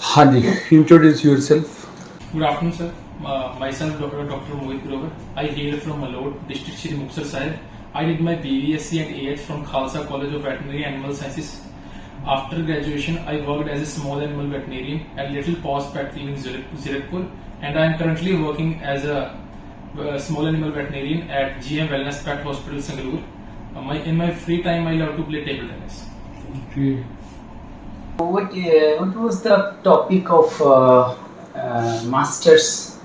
हाँ जी introduce yourself good afternoon sir myself doctor doctor Mohit Grover I hail from Malod I did my BVSC and AH from Khalsa College of Veterinary Animal Sciences. After graduation, I worked as a small animal veterinarian at Little Paws Pet Clinic Zirakpur, and I am currently working as a uh, small animal veterinarian at GM Wellness Pet Hospital, Sangalur. Uh, my in my free time I love to play table tennis. Okay. What uh, what was the topic of uh, uh, masters?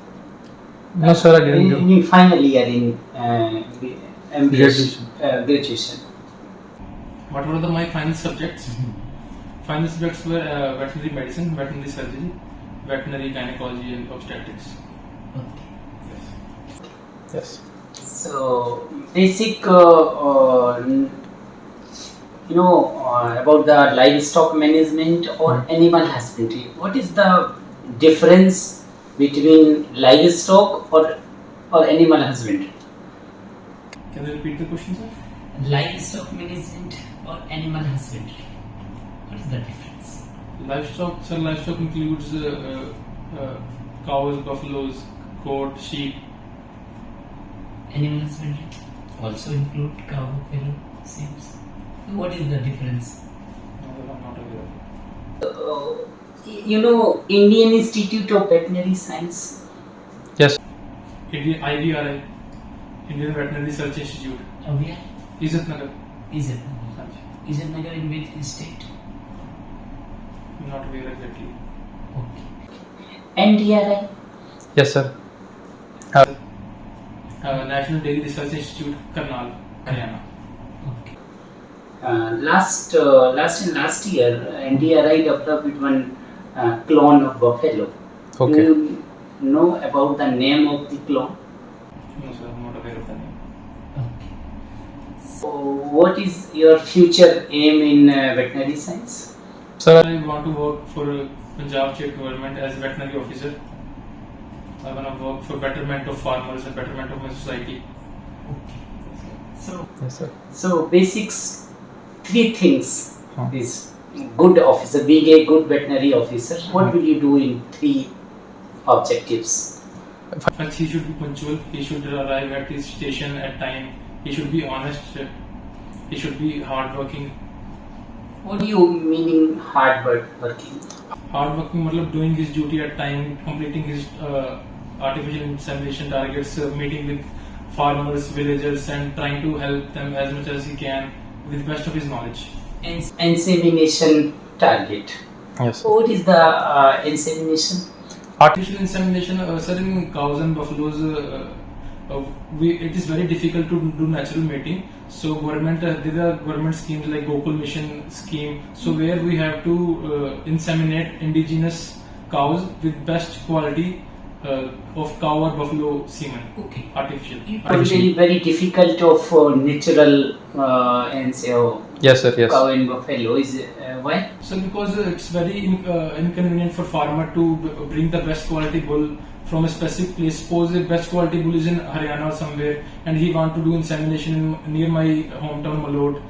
No, sir, I didn't. In, in final year in uh, MBA, uh, graduation. Uh, graduation. What were the my final subjects? Mm-hmm. Final subjects were uh, veterinary medicine, veterinary surgery, veterinary gynecology, and obstetrics. Okay. Yes. Yes. So basic, uh, uh, you know, uh, about the livestock management or hmm. animal husbandry. What is the difference between livestock or or animal husbandry? Can you repeat the question, sir? Livestock management or animal husbandry. What is the difference? Livestock, sir. Livestock includes uh, uh, cows, buffaloes, goat, sheep, Animals spread also include cow, cattle, sheep. What is the difference? Uh, you know, Indian Institute of Veterinary Science. Yes. Indian IVRI, Indian Veterinary Research Institute. Oh, where? Izzatnagar. Izzatnagar. Nagar in which state? Not aware exactly. Okay. NDRI. Yes, sir. Uh, uh, National Dairy Research Institute, Karnal, Haryana. Uh, last uh, last last year NDRI developed one uh, clone of buffalo. Okay. Do you know about the name of the clone? No, sir, I'm not aware of the name. Okay. So, what is your future aim in uh, veterinary science? Sir, I want to work for Punjab State Government as veterinary officer. I want to work for betterment of farmers and betterment of my society. So, yes, so basics, three things. Huh. Is good officer, being a good veterinary officer, what will you do in three objectives? First, he should be punctual. He should arrive at his station at time. He should be honest. He should be hardworking. What do you meaning hard working? Hard working, means doing his duty at time, completing his uh, artificial insemination targets uh, meeting with farmers, villagers, and trying to help them as much as he can with the best of his knowledge. Insemination target. Yes. what is the uh, insemination? Artificial insemination, uh, certain cows and buffaloes, uh, uh, uh, we, it is very difficult to do natural mating. So government, uh, there are government schemes like Gokul Mission scheme, so where we have to uh, inseminate indigenous cows with best quality uh, of cow or buffalo semen. Okay. Artificial. It artificial. be very difficult of uh, natural uh, and say oh, uh, yes sir yes cow and buffalo is uh, why? So because it's very in, uh, inconvenient for farmer to bring the best quality bull from a specific place. Suppose the best quality bull is in Haryana or somewhere, and he want to do insemination in, near my hometown Malod.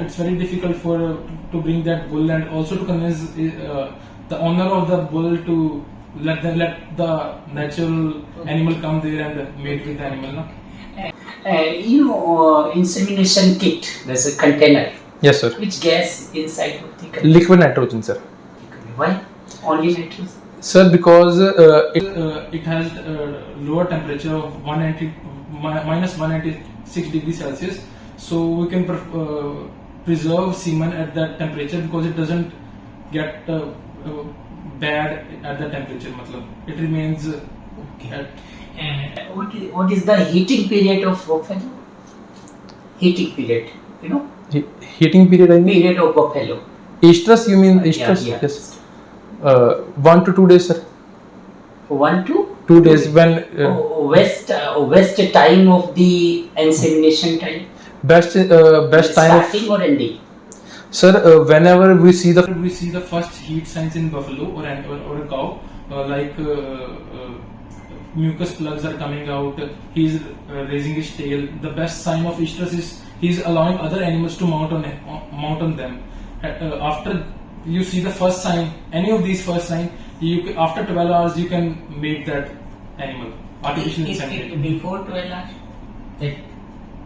It's very difficult for uh, to bring that bull and also to convince the owner of the bull to let the let the natural animal come there and mate with the animal no? Uh, you know, uh, insemination kit, there's a container. Yes, sir. Which gas inside of the container? Liquid nitrogen, sir. Why? Only nitrogen? Sir, because uh, it, uh, it has uh, lower temperature of 190, 196 degrees Celsius. So we can uh, preserve semen at that temperature because it doesn't get uh, uh, bad at the temperature matlab it remains okay at and what is, what is the heating period of buffalo heating period you know he, heating period i mean period of buffalo estrus you mean estrus yeah, yeah. yes uh, one to two days sir one to two days when uh, oh, west uh, west time of the insemination time best uh, best time starting of, or ending Sir, uh, whenever we see the we see the first heat signs in buffalo or or, or a cow, uh, like uh, uh mucus plugs are coming out, he's uh, raising his tail. The best sign of estrus is he's allowing other animals to mount on mount on them. Uh, after you see the first sign, any of these first sign, you after 12 hours you can mate that animal artificial Before 12 hours, it,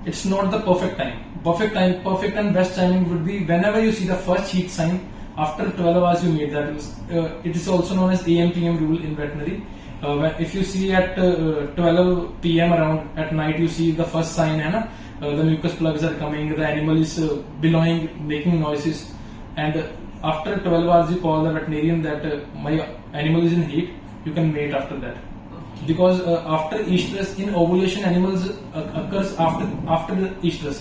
it's not the perfect time perfect time, perfect and best timing would be whenever you see the first heat sign after 12 hours you made that Uh, it is also known as AMPM rule in veterinary. Uh, if you see at uh, 12 pm around at night you see the first sign and uh, the mucus plugs are coming the animal is uh, bellowing making noises and after 12 hours you call the veterinarian that uh, my animal is in heat you can mate after that because uh, after estrus in ovulation animals uh, occurs after after the estrus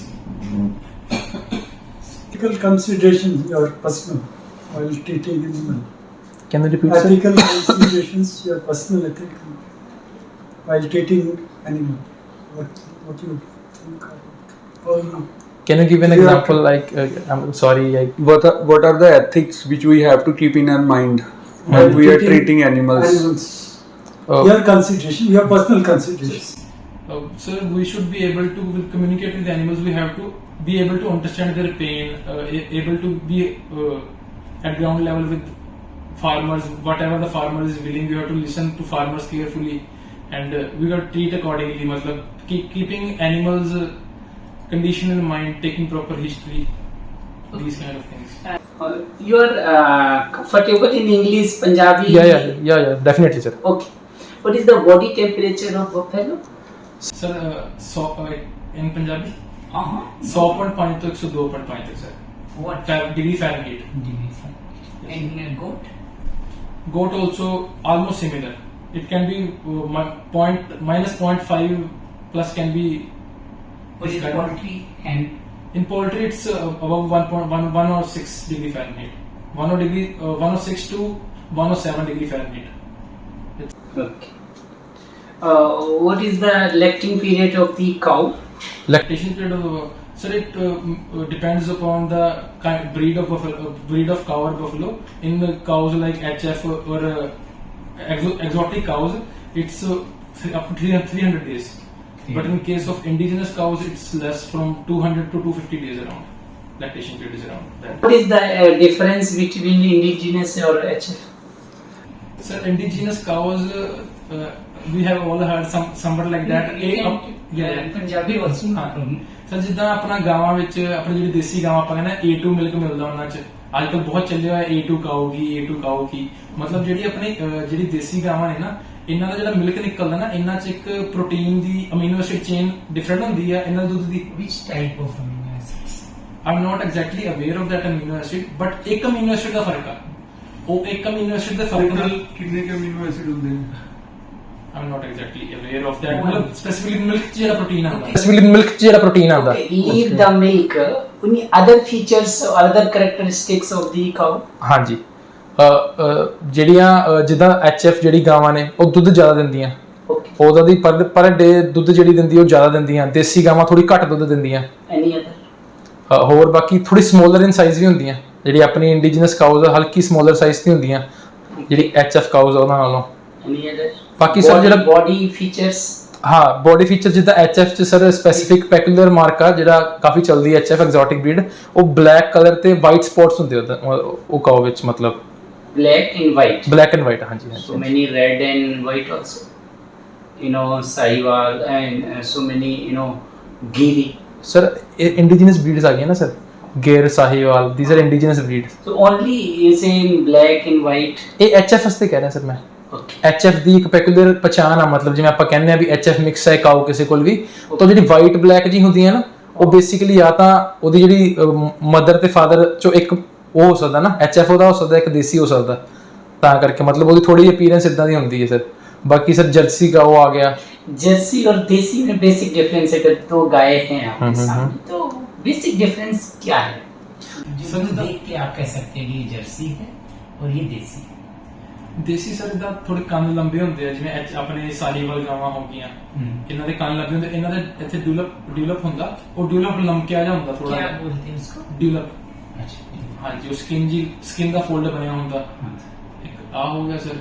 Ethical considerations your personal while treating animal. Can you repeat? Ethical considerations your personal ethical while treating animal. What what you think about? Can you give an example? Like uh, I'm sorry. What are, what are the ethics which we have to keep in our mind while we are treating animals? animals. Oh. Your consideration, your personal considerations uh, sir, we should be able to communicate with animals. We have to be able to understand their pain, uh, able to be uh, at ground level with farmers. Whatever the farmer is willing, we have to listen to farmers carefully, and uh, we got to treat accordingly. मतलब keep, keeping animals uh, condition in mind, taking proper history, okay. these kind of things. Uh, uh, you are uh, comfortable in English, Punjabi. Yeah, yeah, yeah, yeah, definitely, sir. Okay. What is the body temperature of buffalo? Sir uh, uh, in Punjabi, Punjabi हाँ हाँ सौ point पाँच तो एक सौ दो point goat also almost similar. It can be uh, 0.5 plus can be. What is poultry and? In poultry, it's above one point one one 1 or 6 degree Fahrenheit. 1 or oh degree 1 or 6 to 1 or 7 degree Fahrenheit uh, what is the lacting period of the cow? Lactation period of uh, it uh, uh, depends upon the kind breed of buffalo, uh, breed of cow or buffalo. In the cows like HF or, or exo exotic cows, it's up to 300 days. Yeah. Hmm. But in case of indigenous cows, it's less from 200 to 250 days around. Lactation period is around What is the uh, difference between indigenous or HF? So indigenous cows uh, we have all heard some somebody like that ਇਹ ਪੰਜਾਬੀ ਵਰਸੂ ਨਾ ਤੁਹਾਨੂੰ sir ਜਿੱਦਾਂ ਆਪਣਾ ਗਾਵਾਂ ਵਿੱਚ ਆਪਣੇ ਜਿਹੜੀ ਦੇਸੀ ਗਾਵਾਂ ਆਪਾਂ ਕਹਿੰਦੇ A2 ਮਿਲਕ ਮਿਲਦਾ ਉਹਨਾਂ 'ਚ ਅੱਜ ਕੱਲ ਬਹੁਤ ਚੱਲਿਆ ਹੋਇਆ A2 ਕਾਊਗੀ A2 ਕਾਉਗੀ ਮਤਲਬ ਜਿਹੜੀ ਆਪਣੀ ਜਿਹੜੀ ਦੇਸੀ ਗਾਵਾਂ ਨੇ ਨਾ ਇਹਨਾਂ ਦਾ ਜਿਹੜਾ ਮਿਲਕ ਨਿਕਲਦਾ ਨਾ ਇਹਨਾਂ 'ਚ ਇੱਕ ਪ੍ਰੋਟੀਨ ਦੀ ਅਮੀਨੋ ਐਸਿਡ ਚੇਨ ਡਿਫਰੈਂਟ ਹੁੰਦੀ ਹੈ ਇਹਨਾਂ ਦੁੱਧ ਦੀ ਵਿਚ type of amino acid I'm not exactly aware of that amino acid but ਇੱਕ ਅਮੀਨੋ ਐਸਿਡ ਦਾ ਫਰਕ ਆ ਉਹ ਇੱਕ ਅਮੀਨੋ ਐਸਿਡ ਦੇ ਫਰਕ ਨਾਲ ਕਿੰਨੇ ਅਮੀਨੋ ਐਸਿਡ ਹੁੰਦੇ ਨੇ I'm not exactly aware of that ਮਤਲਬ ਸਪੈਸੀਫਿਕਲੀ ਮਿਲਕ ਚ ਜਿਹੜਾ ਪ੍ਰੋਟੀਨ ਆਉਂਦਾ ਸਪੈਸੀਫਿਕਲੀ ਮਿਲਕ ਚ ਜਿਹੜਾ ਪ੍ਰੋਟੀਨ ਆਉਂਦਾ ਲੀਵ ਦਾ ਮਿਲਕ ਉਨੀ other features other characteristics of the cow ਹਾਂਜੀ ਜਿਹੜੀਆਂ ਜਿੱਦਾਂ ਐਚਐਫ ਜਿਹੜੀ ਗਾਵਾਂ ਨੇ ਉਹ ਦੁੱਧ ਜ਼ਿਆਦਾ ਦਿੰਦੀਆਂ ਉਹ ਉਹਦਾ ਦੀ ਪਰ ਪਰ ਡੇ ਦੁੱਧ ਜਿਹੜੀ ਦਿੰਦੀ ਉਹ ਜ਼ਿਆਦਾ ਦਿੰਦੀਆਂ ਦੇਸੀ ਗਾਵਾਂ ਥੋੜੀ ਘੱਟ ਦੁੱਧ ਦਿੰਦੀਆਂ ਐਨੀ ਅਦਰ ਹੋਰ ਬਾਕੀ ਥੋੜੀ ਸਮਾਲਰ ਇਨ ਸਾਈਜ਼ ਵੀ ਹੁੰਦੀਆਂ ਜਿਹੜੀ ਆਪਣੀ ਇੰਡੀਜਨਸ ਕਾਊਜ਼ ਹਲਕੀ ਸਮਾਲਰ ਸਾਈਜ਼ ਦੀ ਹੁੰਦੀਆਂ ਜਿਹੜੀ ਐਚਐਫ ਕਾਊਜ਼ ਉਹਨਾਂ ਨਾਲੋਂ ਐਨੀ ਅਦਰ ਬਾਕੀ ਸਰ ਜਿਹੜਾ ਬੋਡੀ ਫੀਚਰਸ ਹਾਂ ਬੋਡੀ ਫੀਚਰ ਜਿੱਦਾਂ ਐਫ ਚ ਸਰ ਸਪੈਸੀਫਿਕ ਪੈਕੂਲਰ ਮਾਰਕਾ ਜਿਹੜਾ ਕਾਫੀ ਚੱਲਦੀ ਐਚ ਐਫ ਐਗਜ਼ੋਟਿਕ ਬ੍ਰੀਡ ਉਹ ਬਲੈਕ ਕਲਰ ਤੇ ਵਾਈਟ ਸਪੌਟਸ ਹੁੰਦੇ ਉਹ ਉਹ ਕਾਉ ਵਿੱਚ ਮਤਲਬ black and white black and white ਹਾਂਜੀ ਹਾਂਜੀ so many red and white also you know Sahiwal and so many you know Gir sir indigenous breeds ਆ ਗਈਆਂ ਨਾ sir gear Sahiwal these are indigenous breeds so only is in black and white ਇਹ H F HF ਤੇ ਕਹਿ ਰਿਹਾ sir ਮੈਂ HF ਦੀ ਇੱਕ ਪੈਕੂਲਰ ਪਛਾਣ ਆ ਮਤਲਬ ਜਿਵੇਂ ਆਪਾਂ ਕਹਿੰਦੇ ਆ ਵੀ ਐਚਐਫ ਮਿਕਸ ਹੈ ਕਾਉ ਕਿਸੇ ਕੋਲ ਵੀ ਤਾਂ ਜਿਹੜੀ ਵਾਈਟ ਬਲੈਕ ਜੀ ਹੁੰਦੀ ਹੈ ਨਾ ਉਹ ਬੇਸਿਕਲੀ ਜਾਂ ਤਾਂ ਉਹਦੀ ਜਿਹੜੀ ਮਦਰ ਤੇ ਫਾਦਰ ਚੋਂ ਇੱਕ ਉਹ ਹੋ ਸਕਦਾ ਨਾ ਐਚਐਫ ਉਹਦਾ ਹੋ ਸਕਦਾ ਇੱਕ ਦੇਸੀ ਹੋ ਸਕਦਾ ਤਾਂ ਕਰਕੇ ਮਤਲਬ ਉਹਦੀ ਥੋੜੀ ਜਿਹੀ ਅਪੀਅਰੈਂਸ ਇਦਾਂ ਦੀ ਹੁੰਦੀ ਹੈ ਸਰ ਬਾਕੀ ਸਰ ਜਰਸੀ ਕਾਉ ਆ ਗਿਆ जर्सी और देसी में बेसिक डिफरेंस अगर दो गाय हैं आपके सामने तो बेसिक डिफरेंस क्या है जो देख के आप कह सकते हैं कि ये जर्सी है और ये देसी है ਦੇਸੀ ਸਰ ਦਾ ਥੋੜੇ ਕੰਨ ਲੰਬੇ ਹੁੰਦੇ ਆ ਜਿਵੇਂ ਐਚ- ਆਪਣੇ ਸਾਹੀਵਾਲ ਗਾਵਾਂ ਹੋ ਗਈਆਂ ਇਹਨਾਂ ਦੇ ਕੰਨ ਲੰਬੇ ਹੁੰਦੇ ਇਹਨਾਂ ਦੇ ਇੱਥੇ ਡਿਵਲਪ ਡਿਵਲਪ ਹੁੰਦਾ ਉਹ ਡਿਵਲਪ ਲੰਮਕਿਆ ਜਿਹਾ ਹੁੰਦਾ ਥੋੜਾ ਕੀ ਬੋਲਦੇ ਇਸ ਕੋ ਡਿਵਲਪ ਅੱਛਾ ਹਾਂ ਉਹ ਸਕਿਨ ਜੀ ਸਕਿਨ ਦਾ ਫੋਲਡ ਬਣਿਆ ਹੁੰਦਾ ਹਾਂ। ਇੱਕ ਆ ਹੋ ਗਿਆ ਸਰ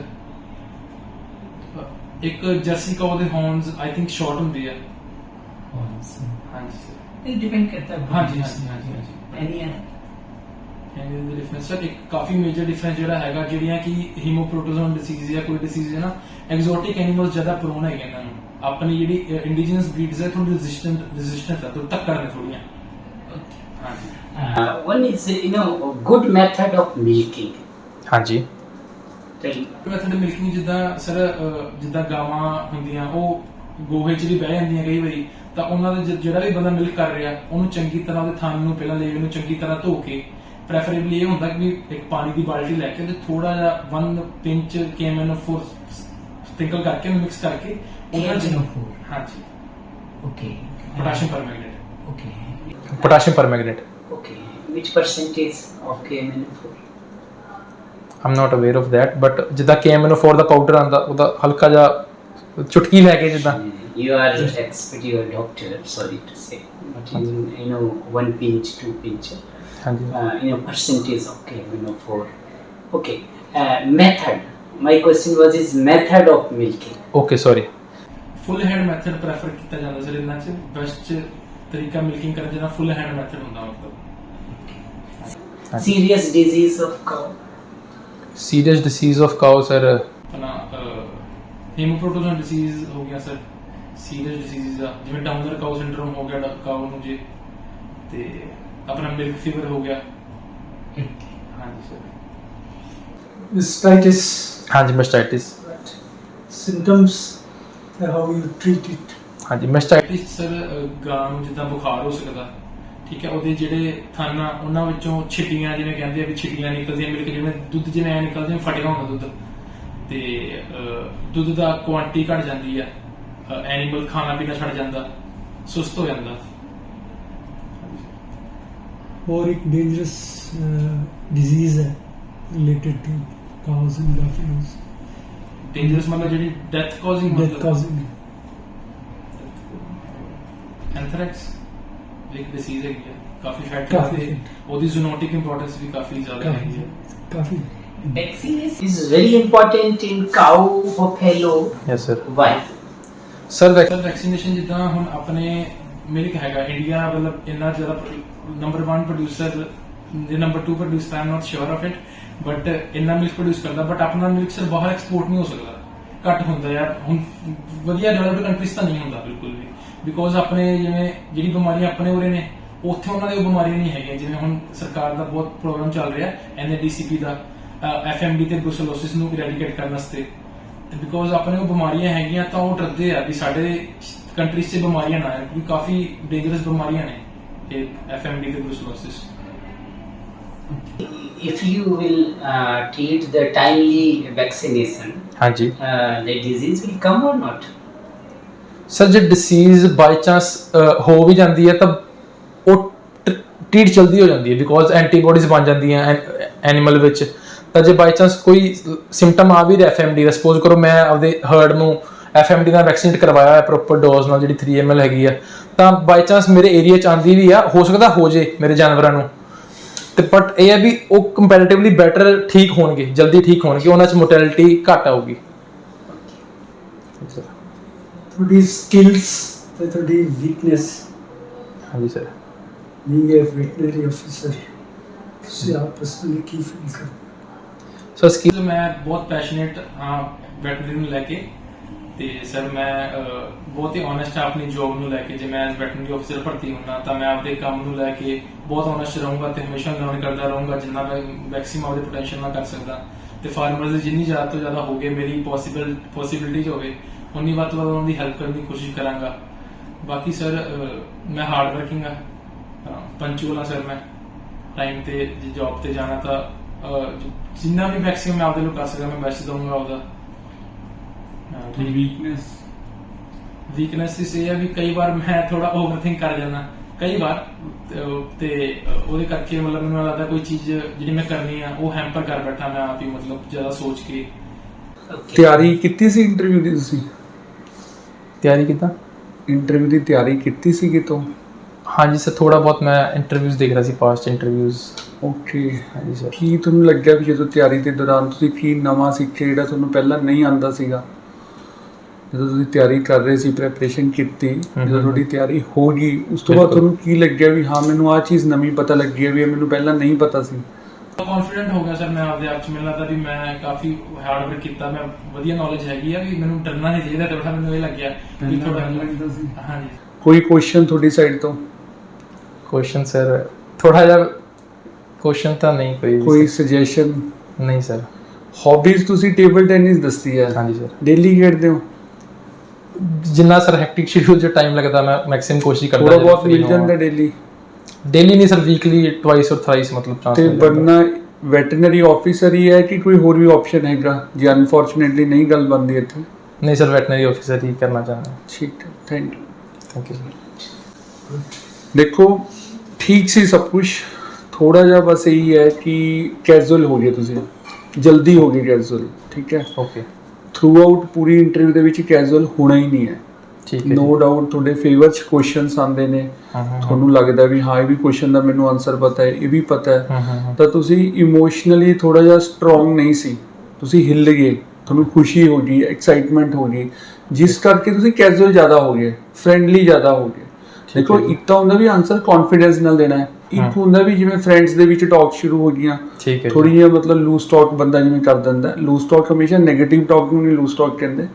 ਇੱਕ ਜਰਸੀ ਕਾਉ ਦੇ ਹੌਰਨਸ ਆਈ ਥਿੰਕ ਸ਼ਾਰਟ ਹੁੰਦੇ ਆ ਹਾਂ ਹਾਂਜੀ ਸਰ ਇਹ ਡਿਪੈਂਡ ਕਰਦਾ ਹਾਂਜੀ ਹਾਂਜੀ ਹਾਂਜੀ ਹਾਂਜੀ ਐਨੀ ਆ ਹੈਂਗਿੰਗ ਦੇ ਡਿਫਰੈਂਸ ਹੈ ਇੱਕ ਕਾਫੀ ਮੇਜਰ ਡਿਫਰੈਂਸ ਜਿਹੜਾ ਹੈਗਾ ਜਿਹੜੀਆਂ ਕਿ ਹੀਮੋਪ੍ਰੋਟੋਜ਼ੋਨ ਡਿਸੀਜ਼ ਜਾਂ ਕੋਈ ਡਿਸੀਜ਼ ਹੈ ਨਾ ਐਗਜ਼ੋਟਿਕ ਐਨੀਮਲਸ ਜ਼ਿਆਦਾ ਪ੍ਰੋਨ ਹੈਗੇ ਇਹਨਾਂ ਨੂੰ ਆਪਣੀ ਜਿਹੜੀ ਇੰਡੀਜੀਨਸ ਬਰੀਡਸ ਹੈ ਥੋੜੀ ਰੈਜ਼ਿਸਟੈਂਟ ਰੈਜ਼ਿਸਟੈਂਟ ਹੈ ਤੋਂ ਟੱਕਰ ਨੇ ਥੋੜੀਆਂ ਹਾਂਜੀ one uh, one you know good method of milking ਹਾਂਜੀ ਤੇ ਮੈਥਡ ਮਿਲਕਿੰਗ ਜਿੱਦਾਂ ਸਰ ਜਿੱਦਾਂ ਗਾਵਾਂ ਹੁੰਦੀਆਂ ਉਹ ਗੋਹੇ 'ਚ ਵੀ ਬਹਿ ਜਾਂਦੀਆਂ ਕਈ ਵਾਰੀ ਤਾਂ ਉਹਨਾਂ ਦੇ ਜਿਹੜਾ ਵੀ ਬੰਦਾ ਮਿਲਕ ਕਰ ਰਿਹਾ ਉਹਨੂੰ ਚੰਗੀ ਤਰ੍ਹਾਂ ਦੇ ਥਣ ਨੂੰ ਪਹਿਲਾਂ ਲੇਵਲ ਨੂੰ ਚੰਗੀ ਤਰ੍ਹਾਂ ਧੋ ਕੇ ਪ੍ਰੈਫਰੇਬਲੀ ਇਹ ਹੁੰਦਾ ਕਿ ਇੱਕ ਪਾਣੀ ਦੀ ਬਾਲਟੀ ਲੈ ਕੇ ਤੇ ਥੋੜਾ ਜਿਹਾ 1 ਪਿੰਚ ਕੇਮਨ ਫੋਰ ਸਪ੍ਰਿੰਕਲ ਕਰਕੇ ਮਿਕਸ ਕਰਕੇ ਉਹਨਾਂ ਨੂੰ ਹਾਂਜੀ okay potassium permanganate okay potassium permanganate okay which percentage of KMnO4 I'm not aware of that but ਜਿੱਦਾਂ ਕੇਮਨ ਫੋਰ ਦਾ ਪਾਊਡਰ ਆਂਦਾ ਉਹਦਾ ਹਲਕਾ ਜਿਹਾ ਚੁਟਕੀ ਲੈ ਕੇ ਜਿੱਦਾਂ you hmm, are expert you are doctor sorry to say but you, you know one pinch two ਹਾਂਜੀ uh, you know percentage okay you know for okay uh, method my question was is method of milking okay sorry full hand method prefer ਕੀਤਾ ਜਾਂਦਾ sir ਇਹਨਾਂ 'ਚ best ਤਰੀਕਾ milking ਕਰਨ ਦਾ ਫੁੱਲ hand method ਹੁੰਦਾ ਮਤਲਬ serious disease of cow serious disease of cow sir ਆਪਣਾ haemoprotozoan dishes ਹੋ ਗਿਆ ਸਰ ਸੀਰੀਅਸ ਡਿਸੀਜ਼ ਆ ਜਿਵੇਂ ਡਾਊਨਰ ਕਾਉ ਸਿੰਡਰੋਮ ਹੋ ਗਿਆ ਡਾ- ਕਾਉ ਨੂੰ ਜੇ ਤੇ ਆਪਣਾ ਮਿਲਕ फीवर ਹੋ ਗਿਆ ਹਾਂਜੀ ਸਰ सर ਹਾਂਜੀ ਮਸਟਾਈਟਿਸ ਸਿੰਟਮਸ and how you treat ਹਾਂਜੀ ਮਸਟਾਈਟਿਸ ਸਰ ਗਾਂ ਨੂੰ ਜਿੱਦਾਂ ਬੁਖਾਰ ਹੋ ਸਕਦਾ ਠੀਕ ਹੈ ਉਹਦੇ ਜਿਹੜੇ ਥਾਨਾ ਉਹਨਾਂ ਵਿੱਚੋਂ ਛਿੱਟੀਆਂ ਜਿਵੇਂ ਕਹਿੰਦੇ ਆ ਵੀ ਛਿੱਟੀਆਂ ਨਿਕਲਦੀਆਂ ਮਿਲਕ ਜਿਵੇਂ ਦੁੱਧ ਜਿਵੇਂ ਐ ਨਿਕਲਦੇ ਫਟਿਆ ਹੁੰਦਾ ਦੁੱਧ ਤੇ ਦੁੱਧ ਦਾ ਕੁਆਂਟੀ ਘਟ ਜਾਂਦੀ ਆ ਐਨੀਮਲ ਖਾਣਾ ਪੀਣਾ ਛੱਡ ਜਾਂਦਾ ਸੁਸਤ ਹੋ ਜਾਂਦਾ और एक डेंजरस डिजीज है रिलेटेड टू काउज एंड गैफिल्स डेंजरस मतलब ਜਿਹੜੀ death causing death causing anthrax ਇੱਕ ਡਿਸੀਜ਼ ਹੈ ਕਾਫੀ ਫੈਟ ਕਾਫੀ ਕਾਫੀ ਉਹਦੀ ਜ਼ੂਨੋਟਿਕ ਇੰਪੋਰਟੈਂਸ ਵੀ ਕਾਫੀ ਜ਼ਿਆਦਾ ਹੈ काफी vaccine is, very very important in cow buffalo yes sir why sir why sir vaccination ਜਿੱਦਾਂ ਹੁਣ ਆਪਣੇ ਮੇਰੇ ਕਹੇਗਾ ਇੰਡੀਆ ਮਤਲਬ ਇੰਨਾ ਜ਼ਿਆਦਾ ਨੰਬਰ 1 ਪ੍ਰੋਡਿਊਸਰ ਦੇ number 2 producer I'm not sure of it but ਇੰਨਾ ਮਿਲਕ ਪ੍ਰੋਡਿਊਸ ਕਰਦਾ ਬਟ ਆਪਣਾ ਮਿਲਕ ਸਰ ਬਾਹਰ ਐਕਸਪੋਰਟ ਨਹੀਂ ਹੋ ਸਕਦਾ ਘੱਟ ਹੁੰਦਾ ਯਾਰ ਹੁਣ ਵਧੀਆ ਡਿਵੈਲਪਡ ਕੰਟਰੀਸ ਤਾਂ ਨਹੀਂ ਹੁੰਦਾ ਬਿਲਕੁਲ ਵੀ ਬਿਕੋਜ਼ ਆਪਣੇ ਜਿਵੇਂ ਜਿਹੜੀ ਬਿਮਾਰੀਆਂ ਆਪਣੇ ਉਰੇ ਨੇ ਉੱਥੇ ਉਹਨਾਂ ਦੇ ਉਹ ਬਿਮਾਰੀਆਂ ਨਹੀਂ ਹੈਗੀਆਂ ਜਿਵੇਂ ਹੁਣ ਸਰਕਾਰ ਦਾ ਬਹੁਤ ਪ੍ਰੋਗਰਾਮ ਚੱਲ ਰਿਹਾ ਐਨਡੀਸੀਪੀ ਦਾ ਐਫਐਮਡੀ ਤੇ ਬਰੂਸਲੋਸਿਸ ਨੂੰ ਇਰੈਡੀਕੇਟ ਕਰਨ ਵਾਸਤੇ ਬਿਕੋਜ਼ ਆਪਣੇ ਉਹ ਬਿਮਾਰੀਆਂ ਹੈਗੀਆਂ ਤਾਂ ਉਹ ਡਰਦੇ ਆ ਵੀ ਸਾਡੇ ਕੰਟਰੀ 'ਚ ਬਿਮਾਰੀਆਂ ਨਾ ਆਏ ਕਿਉਂਕਿ ਕਾਫੀ ਡੇਂਜਰਸ ਬਿਮਾਰੀਆਂ ਨੇ FMD के कुछ losses. If you will uh, treat the timely vaccination, हाँ जी uh, the disease will come or not? Sir ਜੇ ਡਿਸੀਜ਼ ਬਾਈ ਚਾਂਸ ਹੋ ਵੀ ਜਾਂਦੀ ਹੈ ਤਾਂ ਉਹ ਟ੍ਰੀਟ ਜਲਦੀ ਹੋ ਜਾਂਦੀ ਹੈ ਬਿਕੋਜ਼ ਐਂਟੀਬਾਡੀਜ਼ ਬਣ ਜਾਂਦੀਆਂ ਐਨੀਮਲ ਵਿੱਚ ਤਾਂ ਜੇ ਬਾਈ ਚਾਂਸ ਕੋਈ ਸਿੰਪਟਮ ਆ ਵੀ ਰਿਹਾ ਐਫਐਮਡੀ ਦਾ ਸਪੋਜ਼ ਕਰੋ ਮੈਂ ਆਪਦੇ ਹਰਡ ਨੂੰ ਐਫਐਮਡੀ ਦਾ ਵੈਕਸੀਨੇਟ ਕਰਵਾਇਆ ਹੋਇਆ ਪ੍ਰੋਪਰ ਡੋਜ਼ ਨਾਲ ਜਿਹੜੀ 3 ml ਹੈਗੀ ਆ ਤਾਂ ਬਾਈ ਚਾਂਸ ਮੇਰੇ ਏਰੀਆ 'ਚ ਆਂਦੀ ਵੀ ਆ ਹੋ ਸਕਦਾ ਹੋ ਜੇ ਮੇਰੇ ਜਾਨਵਰਾਂ ਨੂੰ ਤੇ ਬਟ ਇਹ ਹੈ ਵੀ ਉਹ ਕੰਪੈਰੀਟਿਵਲੀ ਬੈਟਰ ਠੀਕ ਹੋਣਗੇ ਜਲਦੀ ਠੀਕ ਹੋਣਗੇ ਉਹਨਾਂ 'ਚ ਮੋਰਟੈਲਿਟੀ ਘਟ ਆਊਗੀ ਤੁਹਾਡੀ ਸਕਿੱਲਸ ਤੇ ਤੁਹਾਡੀ ਵੀਕਨੈਸ ਹਾਂਜੀ sir being a veterinary officer ਤੁਸੀਂ ਆਪਸ ਵਿੱਚ ਕੀ ਫੀਲ ਕਰਦੇ ਸਰ ਸਕਿਲ ਮੈਂ ਬਹੁਤ ਪੈਸ਼ਨੇਟ ਹਾਂ ਵੈਟਰਨਰੀ ਨੂੰ ਲੈ ਕੇ ਤੇ ਸਰ ਮੈਂ ਬਹੁਤ ਹੀ ਓਨੈਸਟ ਆ ਆਪਣੀ ਜੌਬ ਨੂੰ ਲੈ ਕੇ ਜੇ ਮੈਂ ਵੈਟਰਨਰੀ ਅਫਸਰ ਭਰਤੀ ਹੁੰਨਾ ਤਾਂ ਮੈਂ ਆਪਦੇ ਕੰਮ ਨੂੰ ਲੈ ਕੇ ਬਹੁਤ ਓਨੈਸਟ ਰਹੂੰਗਾ ਤੇ ਹਮੇਸ਼ਾ ਲਰਨ ਕਰਦਾ ਰਹੂੰਗਾ ਜਿੰਨਾ ਮੈਂ ਮੈਕਸਿਮਮ ਆਪਦੇ ਪੋਟੈਂਸ਼ੀਅਲ ਨਾਲ ਕਰ ਸਕਦਾ ਤੇ ਫਾਰਮਰਸ ਜਿੰਨੀ ਜ਼ਿਆਦਾ ਤੋਂ ਜ਼ਿਆਦਾ ਹੋਗੇ ਮੇਰੀ ਪੋਸੀਬਲ ਪੋਸਿਬਿਲਟੀ ਹੋਵੇ ਉਨੀ ਵੱਧ ਤੋਂ ਉਹਨਾਂ ਦੀ ਹੈਲਪ ਕਰਨ ਦੀ ਕੋਸ਼ਿਸ਼ ਕਰਾਂਗਾ ਬਾਕੀ ਸਰ ਮੈਂ ਹਾਰਡ ਵਰਕਿੰਗ ਆ ਪੰਚੂਲਾ ਸਰ ਮੈਂ ਟਾਈਮ ਤੇ ਜੇ ਜੌਬ ਤੇ ਜਾਣਾ ਤਾਂ ਜਿੰਨਾ ਵੀ ਮੈਕਸਿਮਮ ਮੈਂ ਆਪਦੇ ਲੋਕਾਂ ਕਰ ਸਕਦਾ ਮੈਂ ਬੈਸਟ ਦਊਂਗਾ ਉਹਦਾ ਕੋਈ ਵੀਕਨੈਸ ਵੀਕਨੈਸ ਇਸ ਇਹ ਹੈ ਵੀ ਕਈ ਵਾਰ ਮੈਂ ਥੋੜਾ ਓਵਰਥਿੰਕ ਕਰ ਜਾਂਦਾ ਕਈ ਵਾਰ ਤੇ ਉਹਦੇ ਕਰਕੇ ਮਤਲਬ ਮੈਨੂੰ ਲੱਗਦਾ ਕੋਈ ਚੀਜ਼ ਜਿਹੜੀ ਮੈਂ ਕਰਨੀ ਆ ਉਹ ਹੈਂਪਰ ਕਰ ਬੈਠਾ ਮੈਂ ਆਪ ਹੀ ਮਤਲਬ ਜ਼ਿਆਦਾ ਸੋਚ ਕੇ ਤਿਆਰੀ ਕੀਤੀ ਸੀ ਇੰਟਰਵਿਊ ਦੀ ਤੁਸੀਂ ਤਿਆਰੀ ਕੀਤਾ ਇੰਟਰਵਿਊ ਦੀ ਤਿਆਰੀ ਕੀਤੀ ਸੀ ਕਿ ਤੋਂ ਹਾਂਜੀ ਸਰ ਥੋੜਾ ਬਹੁਤ ਮੈਂ ਇੰਟਰਵਿਊਜ਼ ਦੇਖ ਰਿਹਾ ਸੀ ਪਾਸਟ ਇੰਟਰਵਿਊਜ਼ ਓਕੇ ਹਾਂਜੀ ਸਰ ਕੀ ਤੁਹਾਨੂੰ ਲੱਗਿਆ ਵੀ ਜਦੋਂ ਤਿਆਰੀ ਦੇ ਦੌਰਾਨ ਤੁਸੀਂ ਕੀ ਨਵਾਂ ਸਿੱਖਿਆ ਜਿਹੜਾ ਤੁਹਾਨੂੰ ਪਹਿਲਾਂ ਨਹੀਂ ਆਂਦਾ ਸੀਗਾ ਜਦੋਂ ਤੁਸੀਂ ਤਿਆਰੀ ਕਰ ਰਹੇ ਸੀ ਪ੍ਰੈਪਰੇਸ਼ਨ ਕੀਤੀ ਜਦੋਂ ਤੁਹਾਡੀ ਤਿਆਰੀ ਹੋ ਗਈ ਉਸ ਤੋਂ ਬਾਅਦ ਤੁਹਾਨੂੰ ਕੀ ਲੱਗਿਆ ਵੀ ਹਾਂ ਮੈਨੂੰ ਆ ਚੀਜ਼ ਨਵੀਂ ਪਤਾ ਲੱਗੀ ਹੈ ਵੀ ਇਹ ਮੈਨੂੰ ਪਹਿਲਾਂ ਨਹੀਂ ਪਤਾ ਸੀ ਕੌਨਫੀਡੈਂਟ ਹੋ ਗਿਆ ਸਰ ਮੈਂ ਆਪਦੇ ਆਪ ਚ ਮਿਲਣਾ ਤਾਂ ਵੀ ਮੈਂ ਕਾਫੀ ਹਾਰਡ ਵਰਕ ਕੀਤਾ ਮੈਂ ਵਧੀਆ ਨੌਲੇਜ ਹੈਗੀ ਆ ਵੀ ਮੈਨੂੰ ਡਰਨਾ ਨਹੀਂ ਚਾਹੀਦਾ ਤੇ ਮੈਨੂੰ ਇਹ ਲੱਗਿਆ ਕਿ ਥੋੜਾ ਲੱਗਦਾ ਸੀ ਹਾਂਜੀ ਕੋਈ ਕੁਐਸਚਨ ਤੁਹਾਡੀ ਸਾਈਡ ਤੋਂ ਕੁਐਸਚਨ ਸਰ ਥੋੜਾ ਜਿਹਾ ਕੁਐਸਚਨ ਤਾਂ ਨਹੀਂ ਕੋਈ ਕੋਈ ਸੁਜੈਸ਼ਨ ਨਹੀਂ ਸਰ ਹੌਬੀਜ਼ ਤੁਸੀਂ ਟੇਬਲ ਟੈਨਿਸ ਦੱਸੀ ਆ ਹਾਂਜੀ ਸਰ ਡੇਲੀ ਖੇਡਦੇ ਹੋ जिन्ना सर हेक्टिक शेड्यूल जो टाइम लगता है मैं मैक्सिमम कोशिश करता थोड़ा बहुत मिल जाता डेली डेली नहीं सर वीकली ट्वाइस और थ्राइस मतलब ते बनना वेटरनरी ऑफिसर ही है कि कोई और भी ऑप्शन है जी अनफॉर्चुनेटली नहीं गल बन रही थे नहीं सर वेटनरी ऑफिसर ही करना चाहना ठीक है थैंक यू थैंक यू देखो ठीक से सब कुछ थोड़ा जा बस यही है कि कैजुअल हो गए तुझे जल्दी हो गई कैजुअल ठीक है ओके ਥਰੂ ਆਊਟ ਪੂਰੀ ਇੰਟਰਵਿਊ ਦੇ ਵਿੱਚ ਕੈਜੂਅਲ ਹੋਣਾ ਹੀ ਨਹੀਂ ਹੈ ਠੀਕ ਹੈ ਨੋ ਡਾਊਟ ਤੁਹਾਡੇ ਫੇਵਰ ਚ ਕੁਐਸਚਨਸ ਆਉਂਦੇ ਨੇ ਤੁਹਾਨੂੰ ਲੱਗਦਾ ਵੀ ਹਾਂ ਇਹ ਵੀ ਕੁਐਸਚਨ ਦਾ ਮੈਨੂੰ ਆਨਸਰ ਪਤਾ ਹੈ ਇਹ ਵੀ ਪਤਾ ਹੈ ਤਾਂ ਤੁਸੀਂ ਇਮੋਸ਼ਨਲੀ ਥੋੜਾ ਜਿਹਾ ਸਟਰੋਂਗ ਨਹੀਂ ਸੀ ਤੁਸੀਂ ਹਿੱਲ ਗਏ ਤੁਹਾਨੂੰ ਖੁਸ਼ੀ ਹੋ ਗਈ ਐਕਸਾਈਟਮੈਂਟ ਹੋ ਗਈ ਜਿਸ ਕਰਕੇ ਤੁਸੀਂ ਕੈਜੂਅਲ ਜ਼ਿਆਦਾ ਹੋ ਗਏ ਫ੍ਰੈਂਡਲੀ ਜ਼ਿਆਦਾ ਹੋ ਗਏ ਦੇਖੋ ਇੱਕ ਤਾਂ ਹੁੰਦਾ ਵੀ ਆਨਸਰ ਕੌਨਫੀਡੈਂਸ ਨਾਲ ਦੇਣਾ ਹੈ ਇੱਕ ਹੁੰਦਾ ਵੀ ਜਿਵੇਂ ਫਰੈਂਡਸ ਦੇ ਵਿੱਚ ਟਾਕ ਸ਼ੁਰੂ ਹੋ ਗਈਆਂ ਥੋੜੀ ਜਿਹੀ ਮਤਲਬ ਲੂਸ ਟਾਕ ਬੰਦਾ ਜਿਵੇਂ ਕਰ ਦਿੰਦਾ ਲੂਸ ਟਾਕ ਹਮੇਸ਼ਾ 네ਗੇਟਿਵ ਟਾਕ ਨੂੰ ਨਹੀਂ ਲੂਸ ਟਾਕ ਕਹਿੰਦੇ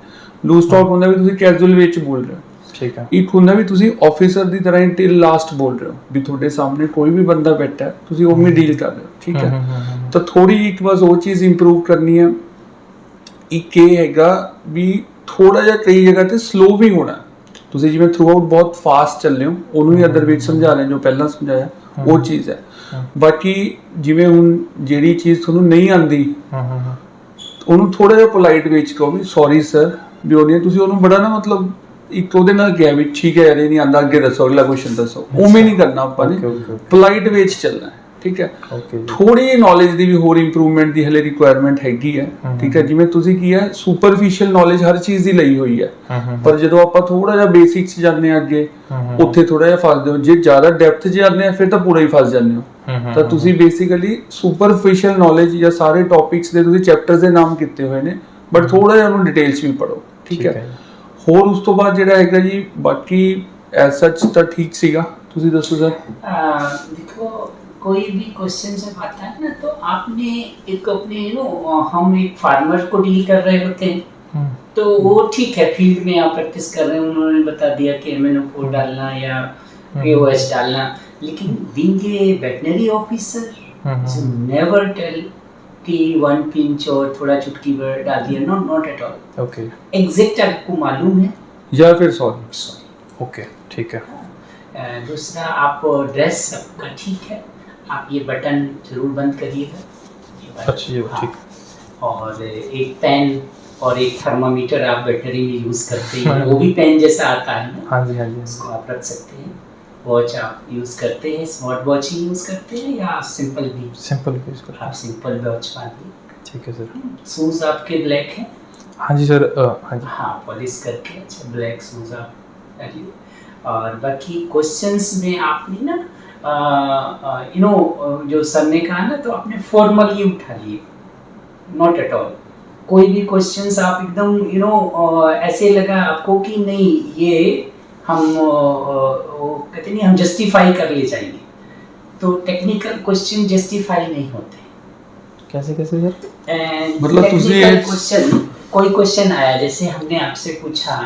ਲੂਸ ਟਾਕ ਹੁੰਦਾ ਵੀ ਤੁਸੀਂ ਕੈਜੂਅਲ ਵਿੱਚ ਬੋਲ ਰਹੇ ਹੋ ਠੀਕ ਹੈ ਇੱਕ ਹੁੰਦਾ ਵੀ ਤੁਸੀਂ ਆਫੀਸਰ ਦੀ ਤਰ੍ਹਾਂ ਟਿਲ ਲਾਸਟ ਬੋਲ ਰਹੇ ਹੋ ਵੀ ਤੁਹਾਡੇ ਸਾਹਮਣੇ ਕੋਈ ਵੀ ਬੰਦਾ ਬੈਠਾ ਹੈ ਤੁਸੀਂ ਉਹ ਵੀ ਡੀਲ ਕਰ ਰਹੇ ਹੋ ਠੀਕ ਹੈ ਤਾਂ ਥੋੜੀ ਇੱਕ ਵਾਰ ਉਹ ਚੀਜ਼ ਇੰਪਰੂਵ ਕਰਨੀ ਹੈ ਇੱਕ ਇਹ ਹੈਗਾ ਵੀ ਥੋੜਾ ਜਿਹਾ ਕਈ ਜਗ੍ਹਾ ਤੇ ਸਲੋ ਵੀ ਹੋਣਾ ਤੁਸੀਂ ਜਿਵੇਂ ਥਰੂ ਬਹੁਤ ਫਾਸਟ ਚੱਲ ਰਹੇ ਹੋ ਉਹਨੂੰ ਹੀ ਅਦਰ ਵਿੱਚ ਸਮਝਾ ਲੈਣ ਜੋ ਪਹਿਲਾਂ ਸਮਝਾਇਆ ਉਹ ਚੀਜ਼ ਹੈ ਬਾਕੀ ਜਿਵੇਂ ਹੁਣ ਜਿਹੜੀ ਚੀਜ਼ ਤੁਹਾਨੂੰ ਨਹੀਂ ਆਂਦੀ ਉਹਨੂੰ ਥੋੜਾ ਜਿਹਾ ਪੋਲਾਈਟ ਵਿੱਚ ਕਹੋ ਵੀ ਸੌਰੀ ਸਰ ਵੀ ਉਹਨੇ ਤੁਸੀਂ ਉਹਨੂੰ ਬੜਾ ਨਾ ਮਤਲਬ ਇੱਕ ਉਹਦੇ ਨਾਲ ਗਿਆ ਵੀ ਠੀਕ ਹੈ ਯਾਰ ਇਹ ਨਹੀਂ ਆਂਦਾ ਅੱਗੇ ਦੱਸੋ ਅਗਲਾ ਕੁਐਸਚਨ ਦੱਸੋ ਉਵੇਂ ਨਹੀਂ ਕਰਨਾ ਆਪਾਂ ਨੇ ਪੋਲਾਈਟ ਵੇਚ ਚੱਲਣਾ ਠੀਕ ਹੈ ਥੋੜੀ ਨੌਲੇਜ ਦੀ ਵੀ ਹੋਰ ਇੰਪਰੂਵਮੈਂਟ ਦੀ ਹਲੇ ਰਿਕੁਆਇਰਮੈਂਟ ਹੈਗੀ ਹੈ ਠੀਕ ਹੈ ਜਿਵੇਂ ਤੁਸੀਂ ਕੀ ਹੈ ਸੁਪਰਫੀਸ਼ੀਅਲ ਨੌਲੇਜ ਹਰ ਚੀਜ਼ ਦੀ ਲਈ ਹੋਈ ਹੈ ਪਰ ਜਦੋਂ ਆਪਾਂ ਥੋੜਾ ਜਿਹਾ ਬੇਸਿਕਸ ਜਾਂਦੇ ਆ ਅੱਗੇ ਉੱਥੇ ਥੋੜਾ ਜਿਹਾ ਫਸਦੇ ਹੋ ਜੇ ਜ਼ਿਆਦਾ ਡੈਪਥ 'ਚ ਜਾਂਦੇ ਆ ਫਿਰ ਤਾਂ ਪੂਰਾ ਹੀ ਫਸ ਜਾਂਦੇ ਹੋ ਤਾਂ ਤੁਸੀਂ ਬੇਸਿਕਲੀ ਸੁਪਰਫੀਸ਼ੀਅਲ ਨੌਲੇਜ ਜਾਂ ਸਾਰੇ ਟੌਪਿਕਸ ਦੇ ਤੁਸੀਂ ਚੈਪਟਰਸ ਦੇ ਨਾਮ ਕੀਤੇ ਹੋਏ ਨੇ ਬਟ ਥੋੜਾ ਜਿਹਾ ਉਹਨੂੰ ਡਿਟੇਲਸ ਵੀ ਪੜੋ ਠੀਕ ਹੈ ਹੋਰ ਉਸ ਤੋਂ ਬਾਅਦ ਜਿਹੜਾ ਹੈਗਾ ਜੀ ਬਾਕੀ ਐਸ ਸੱਚ ਤਾਂ ਠੀਕ ਸੀਗਾ ਤੁਸੀਂ ਦੱਸੋ ਸਰ ਦੇਖੋ कोई भी क्वेश्चन जब आता है ना तो आपने एक अपने नो हम एक फार्मर को डील कर रहे होते हैं हम्म। तो वो ठीक है फील्ड में आप प्रैक्टिस कर रहे हैं उन्होंने बता दिया कि एम एन फोर डालना या ए हम्म। डालना लेकिन being a veterinary officer never tell कि वन पिंच और थोड़ा चुटकी भर डाल दिया no not at all okay exact आपको मालूम है या फिर सॉरी सॉरी ओके ठीक है हाँ। दूसरा आप ड्रेस सबका ठीक है आप ये बटन जरूर बंद करिएगा अच्छा ये हाँ। ठीक और एक पेन और एक थर्मामीटर आप बैटरी में यूज़ करते हैं हाँ वो भी पेन जैसा आता है ना हाँ, हाँ जी हाँ जी उसको आप रख सकते हैं वॉच आप यूज़ करते हैं स्मार्ट वॉच ही यूज़ करते हैं या सिंपल भी सिंपल भी यूज़ करते हैं आप सिंपल वॉच पाते ठीक है सर हम्म, शूज़ आपके ब्लैक हैं हाँ जी सर हाँ जी हाँ पॉलिश करके अच्छा ब्लैक शूज़ आप और बाकी क्वेश्चंस में आपने ना यू नो जो सर ने कहा ना तो आपने फॉर्मली उठा लिए नॉट एट ऑल कोई भी क्वेश्चंस आप एकदम यू नो ऐसे लगा आपको कि नहीं ये हम कहते नहीं हम जस्टिफाई कर ले जाएंगे तो टेक्निकल क्वेश्चन जस्टिफाई नहीं होते कैसे कैसे सर मतलब तुझे क्वेश्चन कोई क्वेश्चन आया जैसे हमने आपसे पूछा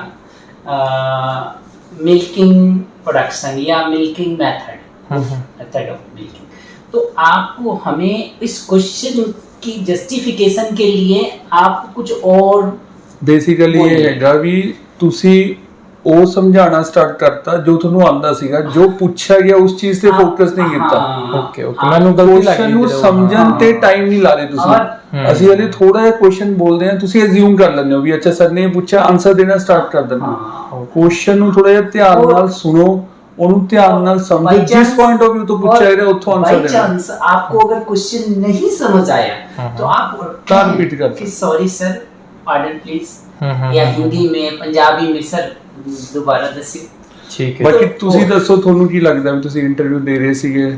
मिल्किंग प्रोडक्शन या milking method method of bleeding तो आपको हमें इस क्वेश्चन की जस्टिफिकेशन के लिए आप कुछ और ਬੇਸਿਕਲੀ ਇਹ ਹੈਗਾ ਵੀ ਤੁਸੀਂ ਉਹ ਸਮਝਾਣਾ ਸਟਾਰਟ ਕਰਤਾ ਜੋ ਤੁਹਾਨੂੰ ਆਂਦਾ ਸੀਗਾ ਜੋ ਪੁੱਛਿਆ ਗਿਆ ਉਸ ਚੀਜ਼ ਤੇ ਫੋਕਸ ਨਹੀਂ ਕੀਤਾ ਓਕੇ ਓਕੇ ਮੈਨੂੰ ਗਲਤੀ ਲੱਗੀ ਕੁਐਸਚਨ ਨੂੰ ਸਮਝਣ ਤੇ ਟਾਈਮ ਨਹੀਂ ਲਾ ਰਹੇ ਤੁਸੀਂ ਅਸੀਂ ਹਲੇ ਥੋੜਾ ਜਿਹਾ ਕੁਐਸਚਨ ਬੋਲਦੇ ਹਾਂ ਤੁਸੀਂ ਅਸਿਊਮ ਕਰ ਲੈਂਦੇ ਹੋ ਵੀ ਅੱਛਾ ਸਰ ਨੇ ਪੁੱਛਿਆ ਆਨਸਰ ਦੇਣਾ ਸਟਾਰਟ ਕਰ ਦਿੰਦੇ ਹੋ ਕੁਐਸਚਨ ਨੂੰ ਥੋੜਾ ਜਿਹਾ ਧਿਆਨ ਨਾਲ ਸੁਣੋ ਉਹਨੂੰ ਧਿਆਨ ਨਾਲ ਸਮਝੋ ਜਿਸ ਪੁਆਇੰਟ ਆਫ View ਤੋਂ ਪੁੱਛਿਆ ਗਿਆ ਉੱਥੋਂ ਆਨਸਰ ਦੇਣਾ ਬਾਈ ਚਾਂਸ ਆਪਕੋ ਅਗਰ ਕੁਐਸਚਨ ਨਹੀਂ ਸਮਝ ਆਇਆ ਤਾਂ ਆਪ ਤਾਂ ਰਿਪੀਟ ਕਰ कि ਸੌਰੀ ਸਰ ਪਾਰਡਨ ਪਲੀਜ਼ ਯਾ ਹਿੰਦੀ ਮੇ ਪੰਜਾਬੀ ਮੇ ਸਰ ਦੁਬਾਰਾ ਦੱਸਿਓ ਠੀਕ ਹੈ ਬਾਕੀ ਤੁਸੀਂ ਦੱਸੋ ਤੁਹਾਨੂੰ ਕੀ ਲੱਗਦਾ ਵੀ ਤੁਸੀਂ ਇੰਟਰਵਿਊ ਦੇ ਰਹੇ ਸੀਗੇ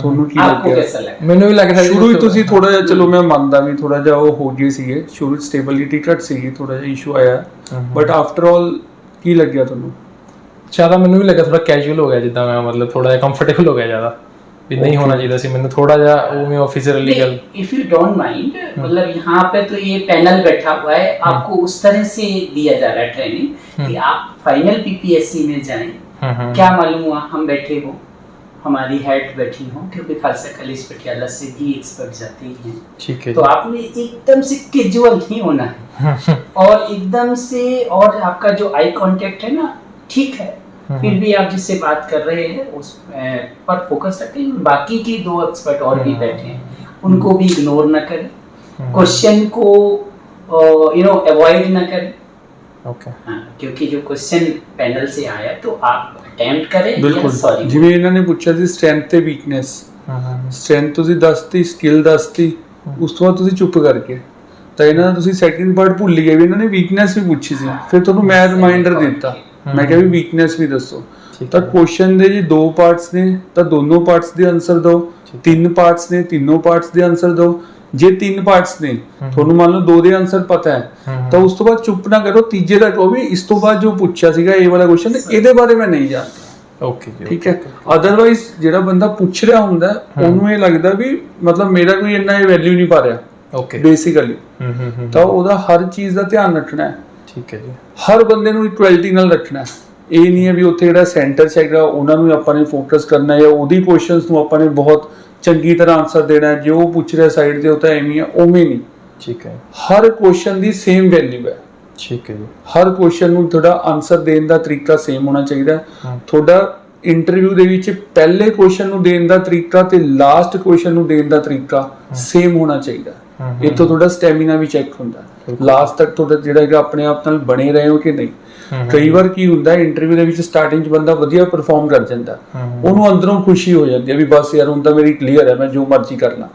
ਤੁਹਾਨੂੰ ਕੀ ਲੱਗਿਆ ਮੈਨੂੰ ਵੀ ਲੱਗਦਾ ਸ਼ੁਰੂ ਹੀ ਤੁਸੀਂ ਥੋੜਾ ਜਿਹਾ ਚਲੋ ਮੈਂ ਮੰਨਦਾ ਵੀ ਥੋੜਾ ਜਿਹਾ ਉਹ ਹੋ ਗਏ ਸੀਗੇ ਸ਼ੁਰੂ ਸਟੇਬਿਲਿਟੀ ਘਟ ਸੀਗੀ ਥੋੜਾ ਜਿਹਾ ਇਸ਼ੂ ਆਇਆ ਬਟ ਆਫਟਰ ਆਲ ਕੀ ਲੱਗਿਆ ਤੁਹਾਨੂੰ ਜ਼ਿਆਦਾ ਮੈਨੂੰ ਵੀ ਲੱਗਾ ਥੋੜਾ ਕੈਜੂਅਲ ਹੋ ਗਿਆ ਜਿੱਦਾਂ ਮੈਂ ਮਤਲਬ ਥੋੜਾ ਜਿਹਾ ਕੰਫਰਟੇਬਲ ਹੋ ਗਿਆ ਜ਼ਿਆਦਾ ਵੀ ਨਹੀਂ ਹੋਣਾ ਚਾਹੀਦਾ ਸੀ ਮੈਨੂੰ ਥੋੜਾ ਜਿਹਾ ਉਹ ਮੈਂ ऑफिशियली ਗੱਲ इफ यू डोंट माइंड मतलब यहाँ पे तो ये पैनल बैठा हुआ है हम्म। आपको उस तरह से दिया जा रहा है ट्रेनिंग हम्म। कि आप फाइनल पीपीएससी में जाएं हम्म, क्या मालूम हुआ हम बैठे हो हमारी हेड बैठी हो क्योंकि खालसा कॉलेज पटियाला से भी एक्सपर्ट जाते हैं ठीक है तो आपने एकदम से कैजुअल ही होना है और एकदम से और आपका जो आई कांटेक्ट है ना ठीक है फिर भी आप जिससे बात कर रहे हैं उस पर फोकस रखें बाकी के दो एक्सपर्ट और भी बैठे हैं उनको भी इग्नोर ना करें क्वेश्चन को यू नो अवॉइड ना करें ओके okay. हाँ, क्योंकि जो क्वेश्चन पैनल से आया तो ਅਟੈਂਪਟ ਕਰੇ ਬਿਲਕੁਲ ਜਿਵੇਂ ਇਹਨਾਂ ਨੇ ਪੁੱਛਿਆ ਸੀ ਸਟਰੈਂਥ ਤੇ ਵੀਕਨੈਸ ਸਟਰੈਂਥ ਤੁਸੀਂ ਦੱਸਤੀ ਸਕਿੱਲ ਦੱਸਤੀ ਉਸ ਤੋਂ ਬਾਅਦ ਤੁਸੀਂ ਚੁੱਪ ਕਰਕੇ ਤਾਂ ਇਹਨਾਂ ਨੇ ਤੁਸੀਂ ਸੈਕਿੰਡ ਪਾਰਟ ਭੁੱਲ ਗਏ ਵੀ ਇਹਨਾਂ ਨੇ ਵੀਕਨੈਸ ਵੀ ਪੁੱਛੀ ਸੀ ਫਿਰ ਤੁਹਾਨੂੰ ਮੈਂ ਰਿਮਾਈਂਡਰ ਦਿੱਤਾ ਮੈਂ ਕਿਹਾ ਵੀ ਵੀਕਨੈਸ ਵੀ ਦੱਸੋ ਤਾਂ ਕੁਐਸਚਨ ਦੇ ਜੀ ਦੋ ਪਾਰਟਸ ਨੇ ਤਾਂ ਦੋਨੋਂ ਪਾਰਟਸ ਦੇ ਆਨਸਰ ਦਿਓ ਤਿੰਨ ਪਾਰਟਸ ਨੇ ਤਿੰਨੋਂ ਪਾਰਟਸ ਦੇ ਆਨਸਰ ਦਿਓ ਜੇ ਤਿੰਨ ਪਾਰਟਸ ਨੇ ਤੁਹਾਨੂੰ ਮੰਨ ਲਓ ਦੋ ਦੇ ਆਨਸਰ ਪਤਾ ਹੈ ਤਾਂ ਉਸ ਤੋਂ ਬਾਅਦ ਚੁੱਪ ਨਾ ਕਰੋ ਤੀਜੇ ਦਾ ਉਹ ਵੀ ਇਸ ਤੋਂ ਬਾਅਦ ਜੋ ਪੁੱਛਿਆ ਸੀਗਾ ਇਹ ਵਾਲਾ ਕੁਐਸਚਨ ਇਹਦੇ ਬਾਰੇ ਮੈਂ ਨਹੀਂ ਜਾਣਦਾ ਓਕੇ ਜੀ ਠੀਕ ਹੈ ਅਦਰਵਾਈਜ਼ ਜਿਹੜਾ ਬੰਦਾ ਪੁੱਛ ਰਿਹਾ ਹੁੰਦਾ ਉਹਨੂੰ ਇਹ ਲੱਗਦਾ ਵੀ ਮਤਲਬ ਮੇਰਾ ਕੋਈ ਇੰਨਾ ਇਹ ਵੈਲਿਊ ਨਹੀਂ ਪਾ ਰਿਹਾ ਓਕੇ ਬੇਸਿਕਲੀ ਤਾਂ ਉਹਦਾ ਹਰ ਚੀਜ਼ ਦਾ ਧਿਆਨ ਰੱਖਣਾ ਹੈ ਠੀਕ ਹੈ ਜੀ ਹਰ ਬੰਦੇ ਨੂੰ ਇਕੁਐਲਿਟੀ ਨਾਲ ਰੱਖਣਾ ਇਹ ਨਹੀਂ ਹੈ ਵੀ ਉੱਥੇ ਜਿਹੜਾ ਸੈਂਟਰ ਹੈਗਾ ਉਹਨਾਂ ਨੂੰ ਆਪਾਂ ਨੇ ਫੋਕਸ ਕਰਨਾ ਹੈ ਉਹਦੀ ਕੁਐਸਚਨਸ ਨੂੰ ਆਪਾਂ ਨੇ ਬਹੁਤ ਚੰਗੀ ਤਰ੍ਹਾਂ ਆਨਸਰ ਦੇਣਾ ਹੈ ਜੇ ਉਹ ਪੁੱਛ ਰਿਹਾ ਸਾਈਡ ਦੇ ਉਹ ਤਾਂ ਐਵੇਂ ਹੀ ਉਵੇਂ ਨਹੀਂ ਠੀਕ ਹੈ ਹਰ ਕੁਐਸਚਨ ਦੀ ਸੇਮ ਵੈਲਿਊ ਹੈ ਠੀਕ ਹੈ ਜੀ ਹਰ ਕੁਐਸਚਨ ਨੂੰ ਥੋੜਾ ਆਨਸਰ ਦੇਣ ਦਾ ਤਰੀਕਾ ਸੇਮ ਹੋਣਾ ਚਾਹੀਦਾ ਤੁਹਾਡਾ ਇੰਟਰਵਿਊ ਦੇ ਵਿੱਚ ਪਹਿਲੇ ਕੁਐਸਚਨ ਨੂੰ ਦੇਣ ਦਾ ਤਰੀਕਾ ਤੇ ਲਾਸਟ ਕੁਐਸਚਨ ਨੂੰ ਦੇਣ ਦਾ ਤਰੀਕਾ ਸੇਮ ਹੋਣਾ ਚਾਹੀਦਾ ਇੱਥੋਂ ਤੁਹਾਡਾ ਸਟੈਮੀਨਾ ਵੀ ਚੈੱਕ ਹੁੰਦਾ ਲਾਸਟ ਤੱਕ ਤੁਹਾਡਾ ਜਿਹੜਾ ਹੈਗਾ ਆਪਣੇ ਆਪ ਨਾਲ ਬਣੇ ਰਹੇ ਹੋ ਕਿ ਨਹੀਂ ਕਈ ਵਾਰ ਕੀ ਹੁੰਦਾ ਇੰਟਰਵਿਊ ਦੇ ਵਿੱਚ ਸਟਾਰਟਿੰਗ 'ਚ ਬੰਦਾ ਵਧੀਆ ਪਰਫਾਰਮ ਕਰ ਜਾਂਦਾ ਉਹਨੂੰ ਅੰਦਰੋਂ ਖੁਸ਼ੀ ਹੋ ਜਾਂਦੀ ਹੈ ਵੀ ਬਸ ਯਾਰ ਹੁਣ ਤਾਂ ਮੇਰੀ ਕਲੀਅਰ ਹੈ ਮੈਂ ਜੋ ਮਰਜ਼ੀ ਕਰਨਾ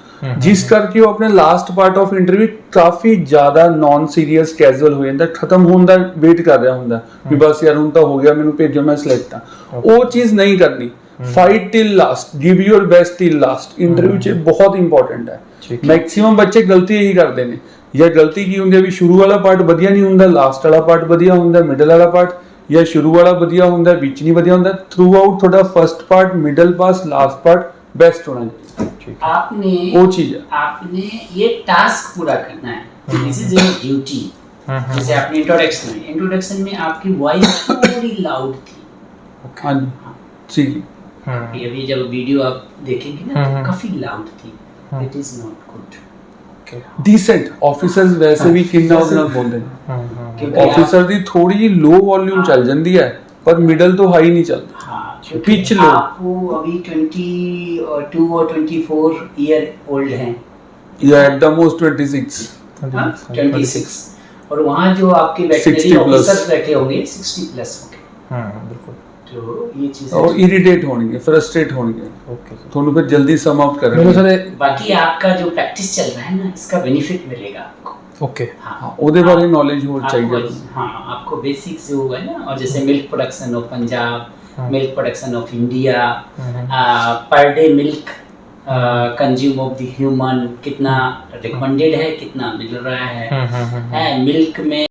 ਜਿਸ ਕਰਕੇ ਉਹ ਆਪਣੇ ਲਾਸਟ ਪਾਰਟ ਆਫ ਇੰਟਰਵਿਊ ਕਾਫੀ ਜ਼ਿਆਦਾ ਨਾਨ ਸੀਰੀਅਸ ਕੈਜੂਅਲ ਹੋ ਜਾਂਦਾ ਖਤਮ ਹੋਣ ਦਾ ਵੇਟ ਕਰ ਰਿਹਾ ਹੁੰਦਾ ਵੀ ਬਸ ਯਾਰ ਹੁਣ ਤਾਂ ਹੋ ਗਿਆ ਮੈਨੂੰ ਭੇਜੋ ਮੈਂ ਸਿਲੈਕਟ ਆ ਉਹ ਚੀਜ਼ ਨਹੀਂ ਕਰਨੀ fight till last give your best till last interview ਚ ਬਹੁਤ ਇੰਪੋਰਟੈਂਟ ਹੈ ਮੈਕਸਿਮਮ ਬੱਚੇ ਗਲਤੀ ਇਹੀ ਕਰਦੇ ਨੇ ਜਾਂ ਗਲਤੀ ਕੀ ਹੁੰਦੀ ਹੈ ਵੀ ਸ਼ੁਰੂ ਵਾਲਾ ਪਾਰਟ ਵਧੀਆ ਨਹੀਂ ਹੁੰਦਾ ਲਾਸਟ ਵਾਲਾ ਪਾਰਟ ਵਧੀਆ ਹੁੰਦਾ ਮਿਡਲ ਵਾਲਾ ਪਾਰਟ ਜਾਂ ਸ਼ੁਰੂ ਵਾਲਾ ਵਧੀਆ ਹੁੰਦਾ ਵਿੱਚ ਨਹੀਂ ਵਧੀਆ ਹੁੰਦਾ ਥਰੂ ਆਊਟ ਤੁਹਾਡਾ first part middle pass last part best ਹੋਣਾ ਚਾਹੀਦਾ बेस्ट होना चाहिए आपने वो चीज है आपने ये टास्क पूरा करना है दिस इज योर ड्यूटी जैसे आपने इंट्रोडक्शन इंट्रोडक्शन में आपकी वॉइस पूरी लाउड थी ओके जी क्योंकि हाँ। अभी जब वीडियो आप देखेंगे ना तो काफी लाउड थी it is not good decent officers वैसे भी किन ना बोल दें ऑफिसर दी थोड़ी लो वॉल्यूम चल जंदी है पर मिडिल तो हाई नहीं चलता हां पिच लो आप अभी 22 uh, और 24 ईयर ओल्ड हैं या एट द मोस्ट 26 26 और वहां जो आपके वेटरनरी ऑफिसर्स बैठे होंगे 60 प्लस होंगे हां बिल्कुल तो और इरिटेट होंगे फ्रस्ट्रेट होंगे थोड़ा तो फिर जल्दी सम आउट करेंगे बाकी आपका जो प्रैक्टिस चल रहा है ना इसका बेनिफिट मिलेगा आपको ओके okay. हाँ।, हाँ ओदे बारे नॉलेज हो चाहिए हाँ आपको बेसिक जो है ना और जैसे milk production of Punjab milk production of India per day milk consume of the human कितना रिकमेंडेड है कितना मिल रहा है मिल्क हाँ, हाँ, में